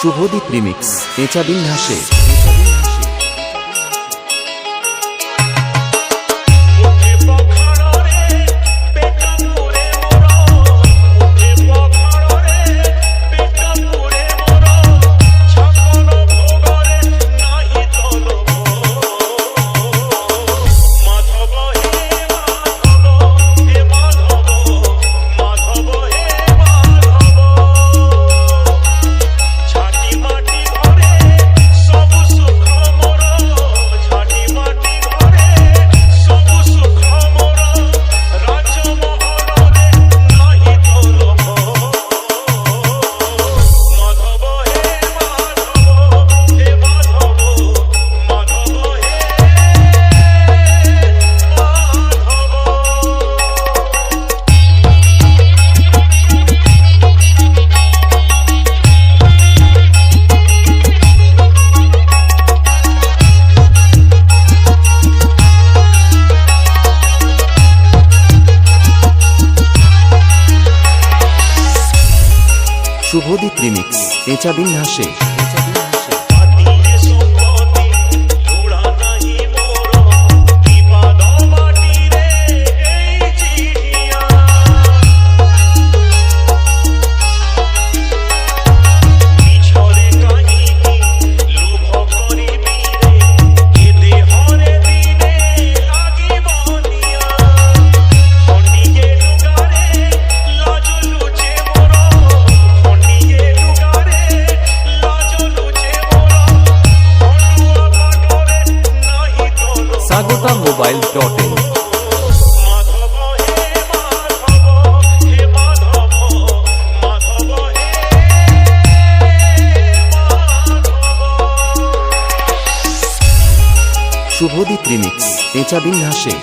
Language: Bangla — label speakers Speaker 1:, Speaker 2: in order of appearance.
Speaker 1: শুভদীপ রিমিক্স এচা বিন্যাসে শুভদীপ রিমিক্স পেঁচা বিন্যাসে গোটা mobile dot. In Shubhadeep remix পেঁচা বিন্যাসে